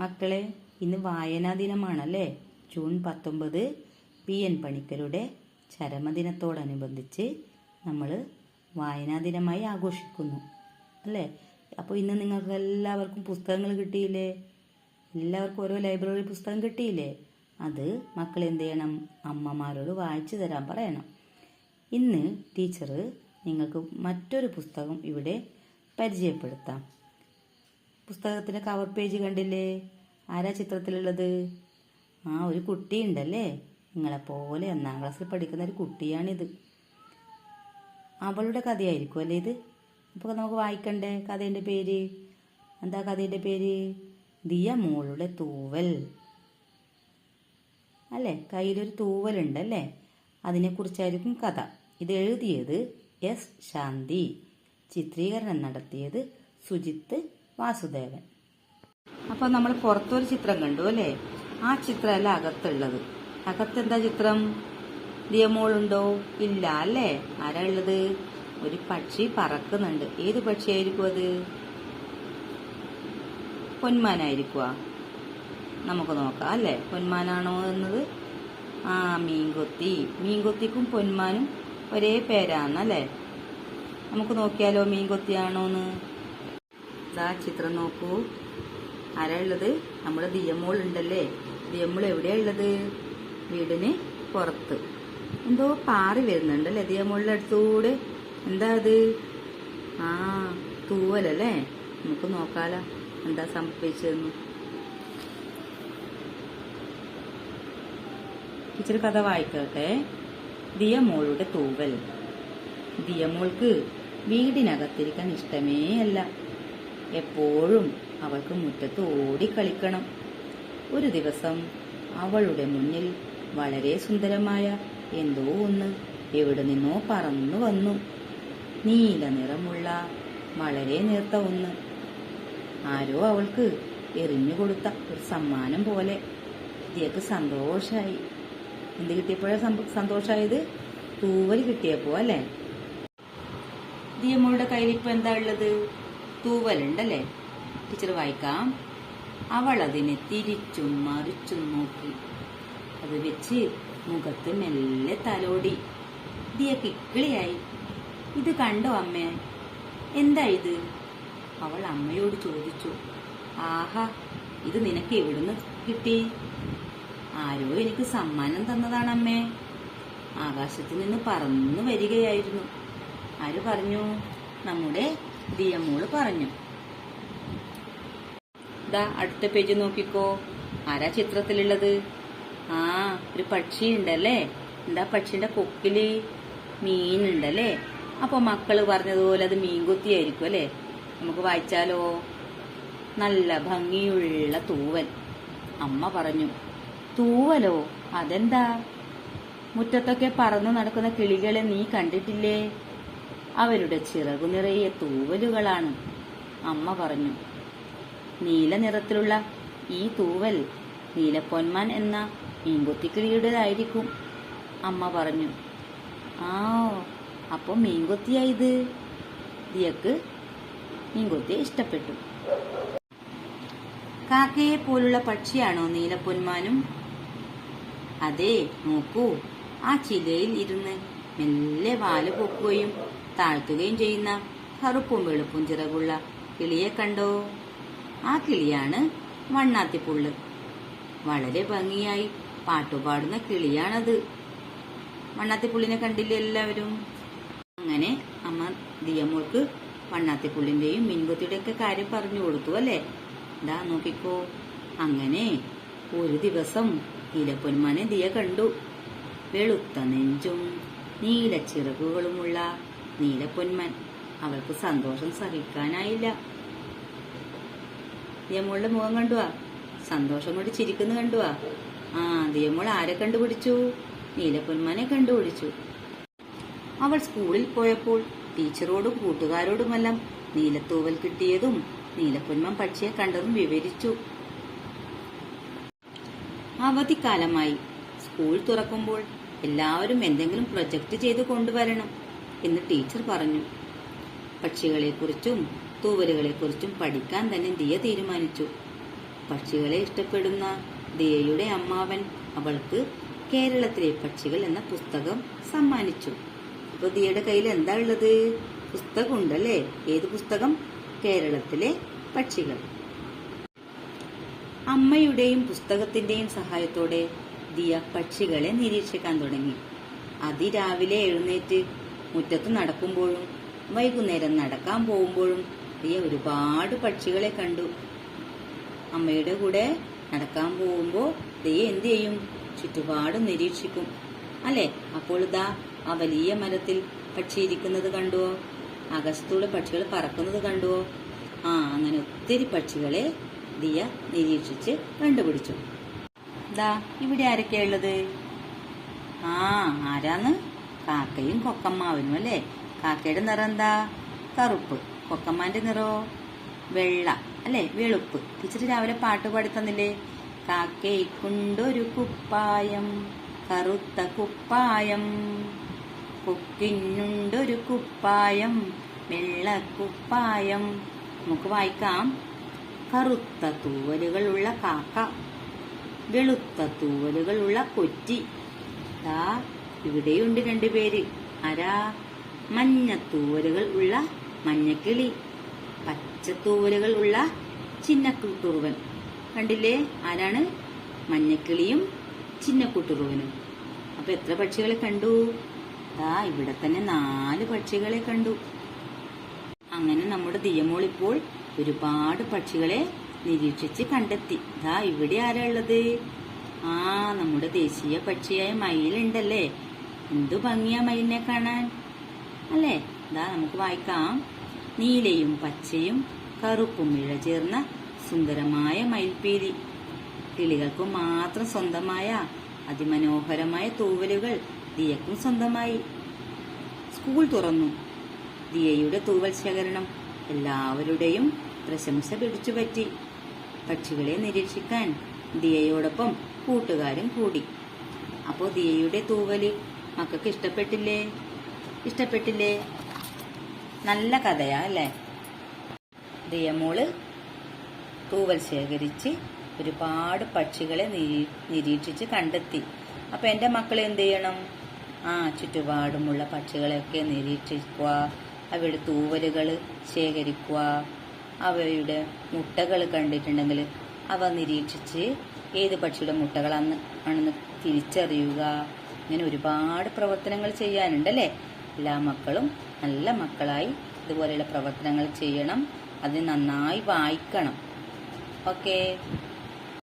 മക്കളെ ഇന്ന് വായനാ ദിനമാണല്ലേ? ജൂൺ പത്തൊമ്പത് പി എൻ പണിക്കരുടെ ചരമദിനത്തോടനുബന്ധിച്ച് നമ്മൾ വായനാ ദിനമായി ആഘോഷിക്കുന്നു. അല്ലേ? അപ്പോൾ ഇന്ന് നിങ്ങൾക്ക് എല്ലാവർക്കും പുസ്തകങ്ങൾ കിട്ടിയില്ലേ? എല്ലാവർക്കും ഓരോ ലൈബ്രറി പുസ്തകം കിട്ടിയില്ലേ? അത് മക്കൾ എന്ത് ചെയ്യണം? അമ്മമാരോട് വായിച്ചു തരാൻ പറയണം. ഇന്ന് ടീച്ചർ നിങ്ങൾക്ക് മറ്റൊരു പുസ്തകം ഇവിടെ പരിചയപ്പെടുത്താം. പുസ്തകത്തിന്റെ കവർ പേജ് കണ്ടില്ലേ? ആരാ ചിത്രത്തിലുള്ളത്? ആ ഒരു കുട്ടിയുണ്ടല്ലേ? നിങ്ങളെപ്പോലെ ഒന്നാം ക്ലാസ്സിൽ പഠിക്കുന്ന ഒരു കുട്ടിയാണിത്. അവളുടെ കഥയായിരിക്കും അല്ലേ ഇത്? അപ്പോൾ നമുക്ക് വായിക്കണ്ടേ കഥയുടെ പേര്? എന്താ കഥയുടെ പേര്? ദിയ മോളുടെ തൂവൽ. അല്ലേ? കയ്യിലൊരു തൂവലുണ്ടല്ലേ? അതിനെക്കുറിച്ചായിരിക്കും കഥ. ഇത് എഴുതിയത് എസ് ശാന്തി. ചിത്രീകരണം നടത്തിയത് സുജിത്ത് വാസുദേവൻ. അപ്പൊ നമ്മൾ പുറത്തൊരു ചിത്രം കണ്ടു അല്ലേ? ആ ചിത്രമല്ല അകത്തുള്ളത്. അകത്തെന്താ ചിത്രം? ദിയമോളുണ്ടോ? ഇല്ല അല്ലേ? ആരാ ഉള്ളത്? ഒരു പക്ഷി പറക്കുന്നുണ്ട്. ഏത് പക്ഷിയായിരിക്കും അത്? പൊന്മാനായിരിക്കുക നമുക്ക് നോക്കാം അല്ലേ? പൊന്മാനാണോ എന്നത്? ആ മീൻകൊത്തി. മീൻകൊത്തിക്കും പൊന്മാനും ഒരേ പേരാണല്ലേ നമുക്ക് നോക്കിയാലോ മീൻകൊത്തിയാണോന്ന്? ഇതാ ചിത്രം നോക്കൂ. ആരാ ഉള്ളത്? നമ്മുടെ ദിയമോൾ ഉണ്ടല്ലേ? ദിയമോൾ എവിടെയാ ഉള്ളത്? വീടിന് പുറത്ത്. എന്തോ പാറി വരുന്നുണ്ടല്ലേ ദിയമോളിന്റെ അടുത്തൂടെ? എന്താ അത്? ആ തൂവലല്ലേ? നമുക്ക് നോക്കാലോ. എന്താ സംഭവിച്ചതെന്ന്. ടീച്ചർ കഥ വായിക്കട്ടെ. ദിയമോളുടെ തൂവൽ. ദിയമോൾക്ക് വീടിനകത്തിരിക്കാൻ ഇഷ്ടമേ അല്ല. എപ്പോഴും അവൾക്ക് മുറ്റത്ത് ഓടിക്കളിക്കണം ഒരു ദിവസം അവളുടെ മുന്നിൽ വളരെ സുന്ദരമായ എന്തോ ഒന്ന് എവിടെ നിന്നോ പറന്നു വന്നു. നീല നിറമുള്ള വളരെ നേർത്ത ഒന്ന്. ആരോ അവൾക്ക് എറിഞ്ഞു കൊടുത്ത ഒരു സമ്മാനം പോലെ. ദിയക്ക് സന്തോഷമായി എന്ത് കിട്ടിയപ്പോഴാണ് സന്തോഷമായത് തൂവൽ കിട്ടിയപ്പോ അല്ലേ? ദിയമ്മയുടെ കയ്യിൽ ഇപ്പൊ എന്താ ഉള്ളത്? തൂവലുണ്ടല്ലേ? ടീച്ചർ വായിക്കാം. അവൾ അതിനെ തിരിച്ചും മറിച്ചും നോക്കി. അത് വെച്ച് മുഖത്ത് മെല്ലെ തലോടി. ദിയ കിക്കിളിയായി. ഇത് കണ്ടോ അമ്മേ? എന്താ ഇത്? അവൾ അമ്മയോട് ചോദിച്ചു. ആഹാ ഇത് നിനക്ക് എവിടുന്ന് കിട്ടി? ആരോ എനിക്ക് സമ്മാനം തന്നതാണ് അമ്മേ ആകാശത്ത് നിന്ന് പറന്നു വരികയായിരുന്നു. ആര് പറഞ്ഞു? നമ്മുടെ ദിയമോൾ പറഞ്ഞു. ദാ അടുത്ത പേജ് നോക്കിക്കോ. ആരാ ചിത്രത്തിലുള്ളത്? ആ ഒരു പക്ഷി ഉണ്ടല്ലേ എന്താ പക്ഷിന്റെ കൊക്കിൽ മീനുണ്ടല്ലേ? അപ്പൊ മക്കൾ പറഞ്ഞതുപോലെ അത് മീൻകൊത്തിയായിരിക്കും അല്ലേ? നമുക്ക് വായിച്ചാലോ? നല്ല ഭംഗിയുള്ള തൂവൽ. അമ്മ പറഞ്ഞു തൂവലോ? അതെന്താ? മുറ്റത്തൊക്കെ പറന്നു നടക്കുന്ന കിളികളെ നീ കണ്ടിട്ടില്ലേ? അവരുടെ ചിറകു നിറയെ തൂവലുകളാണ്. അമ്മ പറഞ്ഞു നീല നിറത്തിലുള്ള ഈ തൂവൽ നീലപ്പൊന്മാൻ എന്ന മീൻകൊത്തിക്കിളിയുടേതായിരിക്കും. അമ്മ പറഞ്ഞു ആ അപ്പൊ മീൻകൊത്തിയായത് ദിയക്ക് മീൻകൊത്തിയെ ഇഷ്ടപ്പെട്ടു. കാക്കയെ പോലുള്ള പക്ഷിയാണോ നീലപ്പൊന്മാനും? അതെ നോക്കൂ ആ ചിലയിൽ ഇരുന്ന് മെല്ലെ വാൽ പൊക്കുകയും താഴ്ത്തുകയും ചെയ്യുന്ന കറുപ്പും വെളുപ്പും ചിറകുള്ള കിളിയെ കണ്ടോ? ആ കിളിയാണ് വണ്ണാത്തിപ്പുള്ള് വളരെ ഭംഗിയായി പാട്ടുപാടുന്ന കിളിയാണത്. വണ്ണാത്തിപ്പുള്ളിനെ കണ്ടില്ലേ എല്ലാവരും? അങ്ങനെ അമ്മ ദിയമോൾക്ക് വണ്ണാത്തിപ്പുള്ളിന്റെയും മിൻകുത്തിയുടെ ഒക്കെ കാര്യം പറഞ്ഞു കൊടുത്തു അല്ലേ? ഇതാ നോക്കിക്കോ. അങ്ങനെ ഒരു ദിവസം നീലപ്പൊന്മാനെ ദിയ കണ്ടു. വെളുത്ത നെഞ്ചും നീല ചിറകുകളുമുള്ള നീലപ്പൊന്മാൻ അവൾക്ക് സന്തോഷം സഹിക്കാനായില്ല. ദിയമോളുടെ മുഖം കണ്ടുവാ. സന്തോഷം കൊണ്ട് ചിരിക്കുന്നു കണ്ടുവാ. ആ ദിയമോൾ ആരെ കണ്ടുപിടിച്ചു? നീലപ്പൊന്മാനെ കണ്ടുപിടിച്ചു. അവൾ സ്കൂളിൽ പോയപ്പോൾ ടീച്ചറോടും കൂട്ടുകാരോടുമെല്ലാം നീലത്തൂവൽ കിട്ടിയതും നീലപ്പൊന്മൻ പക്ഷിയെ കണ്ടതും വിവരിച്ചു. അവധിക്കാലമായി സ്കൂൾ തുറക്കുമ്പോൾ എല്ലാവരും എന്തെങ്കിലും പ്രൊജക്റ്റ് ചെയ്ത് കൊണ്ടുവരണം. എന്ന് ടീച്ചർ പറഞ്ഞു. പക്ഷികളെക്കുറിച്ചും തൂവലുകളെക്കുറിച്ചും പഠിക്കാൻ തന്നെ ദിയ തീരുമാനിച്ചു. പക്ഷികളെ ഇഷ്ടപ്പെടുന്ന ദിയയുടെ അമ്മാവൻ അവൾക്ക് കേരളത്തിലെ പക്ഷികൾ എന്ന പുസ്തകം സമ്മാനിച്ചു. അപ്പൊ ദിയയുടെ കയ്യിൽ എന്താ ഉള്ളത്? പുസ്തകം ഉണ്ടല്ലേ ഏത് പുസ്തകം? കേരളത്തിലെ പക്ഷികൾ. അമ്മയുടെയും പുസ്തകത്തിന്റെയും സഹായത്തോടെ ദിയ പക്ഷികളെ നിരീക്ഷിക്കാൻ തുടങ്ങി. അതിരാവിലെ എഴുന്നേറ്റ് മുറ്റത്ത് നടക്കുമ്പോഴും വൈകുന്നേരം നടക്കാൻ പോകുമ്പോഴും പ്രിയ ഒരുപാട് പക്ഷികളെ കണ്ടു. അമ്മയുടെ കൂടെ നടക്കാൻ പോകുമ്പോൾ ദയ്യ എന്തു ചെയ്യും? ചുറ്റുപാടും നിരീക്ഷിക്കും. അല്ലേ? അപ്പോൾ ഇതാ ആ വലിയ മരത്തിൽ പക്ഷി ഇരിക്കുന്നത് കണ്ടുവോ? അകസ്തുള്ള പക്ഷികൾ പറക്കുന്നത് കണ്ടുവോ? ആ അങ്ങനെ ഒത്തിരി പക്ഷികളെ ദിയ നിരീക്ഷിച്ച് കണ്ടുപിടിച്ചു. ദാ ഇവിടെ ആരൊക്കെയാ ഉള്ളത്? ആ ആരാന്ന്? കാക്കയും കൊക്കമ്മാവനും അല്ലേ? കാക്കയുടെ നിറം എന്താ കറുപ്പ്. കൊക്കമ്മാന്റെ നിറോ? വെള്ള. അല്ലേ? വെളുപ്പ്. ടീച്ചർ രാവിലെ പാട്ട് പാടി തന്നില്ലേ കാക്കയ്ക്കുണ്ടൊരു കുപ്പായം കറുത്ത കുപ്പായം. കൊക്കിനുണ്ടൊരു കുപ്പായം വെള്ള കുപ്പായം. നമുക്ക് വായിക്കാം. കറുത്ത തൂവലുകളുള്ള കാക്ക വെളുത്ത തൂവലുകളുള്ള കൊറ്റി. ദാ ഇവിടെയുണ്ട് രണ്ടുപേര്. ആരാ? മഞ്ഞത്തൂവലുകൾ ഉള്ള മഞ്ഞക്കിളി. പച്ചത്തൂവലുകൾ ഉള്ള ചിന്നക്കുട്ടുറുവൻ. കണ്ടില്ലേ? ആരാണ്? മഞ്ഞക്കിളിയും ചിന്നക്കുട്ടുറുവനും. അപ്പൊ എത്ര പക്ഷികളെ കണ്ടു? ദാ ഇവിടെ തന്നെ നാല് പക്ഷികളെ കണ്ടു. അങ്ങനെ നമ്മുടെ ദിയമോൾ ഇപ്പോൾ ഒരുപാട് പക്ഷികളെ നിരീക്ഷിച്ച് കണ്ടെത്തി. ദാ ഇവിടെ ആരാ ഉള്ളത്? ആ നമ്മുടെ ദേശീയ പക്ഷിയായ മയിലുണ്ടല്ലേ? എന്തു ഭംഗിയാ മയിലിനെ കാണാൻ? അല്ലേ? ദാ നമുക്ക് വായിക്കാം. നീലയും പച്ചയും കറുപ്പും ഇഴചേർന്ന സുന്ദരമായ മയിൽപ്പീലി. കിളികൾക്കും മാത്രം സ്വന്തമായ അതിമനോഹരമായ തൂവലുകൾ ദിയക്കും സ്വന്തമായി. സ്കൂൾ തുറന്നു. ദിയയുടെ തൂവൽ ശേഖരണം എല്ലാവരുടെയും പ്രശംസ പിടിച്ചുപറ്റി പക്ഷികളെ നിരീക്ഷിക്കാൻ ദിയയോടൊപ്പം കൂട്ടുകാരും കൂടി. അപ്പോൾ ദിയയുടെ തൂവൽ മക്കൾക്ക് ഇഷ്ടപ്പെട്ടില്ലേ? ഇഷ്ടപ്പെട്ടില്ലേ? നല്ല കഥയാ അല്ലേ? ദിയമോൾ തൂവൽ ശേഖരിച്ച് ഒരുപാട് പക്ഷികളെ നിരീക്ഷിച്ച് കണ്ടെത്തി. അപ്പൊ എന്റെ മക്കൾ എന്ത് ചെയ്യണം? ആ ചുറ്റുപാടുമുള്ള പക്ഷികളെയൊക്കെ നിരീക്ഷിക്കുക. അവയുടെ തൂവലുകൾ ശേഖരിക്കുക. അവയുടെ മുട്ടകൾ കണ്ടിട്ടുണ്ടെങ്കിൽ അവ നിരീക്ഷിച്ച് ഏത് പക്ഷിയുടെ മുട്ടകളാണെന്ന് ആണെന്ന് തിരിച്ചറിയുക. ഇങ്ങനെ ഒരുപാട് പ്രവർത്തനങ്ങൾ ചെയ്യാനുണ്ടല്ലേ? എല്ലാ മക്കളും നല്ല മക്കളായി ഇതുപോലെയുള്ള പ്രവർത്തനങ്ങൾ ചെയ്യണം. അത് നന്നായി വായിക്കണം. ഓക്കേ.